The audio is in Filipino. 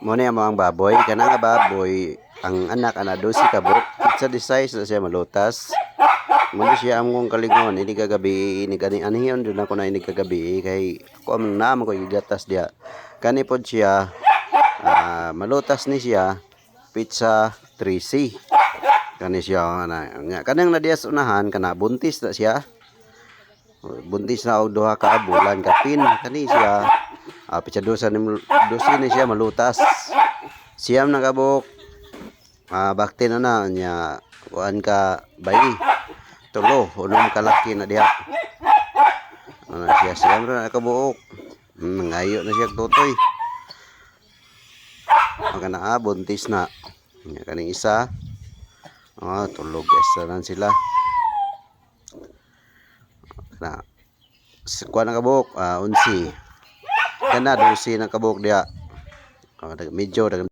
mo ni ang baboy kana nga baboy ang anak ana dosi ka buk sa size na siya malutas. Mo siya among kalingon ini kagabi ini kani anhiyon dun ako na ini kagabi kay ako am na ko igatas dia kani pod siya ah, malutas ni siya pizza 3C kani siya na nga kanang nadias unahan kana buntis na siya. Buntis na og duha ka bulan kapin kani siya ah, pizza dosa ni dosi ni siya malutas. Siyam na kabuk. Ah, bakti na na nya kuan ka bayi. Tulo unom kalaki na diha. Ano siya siyam na kabuok. Hmm, ngayo na siya tutoy. Maka na ah, buntis na. Nya kaning isa. Ah, tulog isa lang sila. Na kuan na kabuk. Ah, unsi kana dosi na kabuk diha. Ah, dag- medyo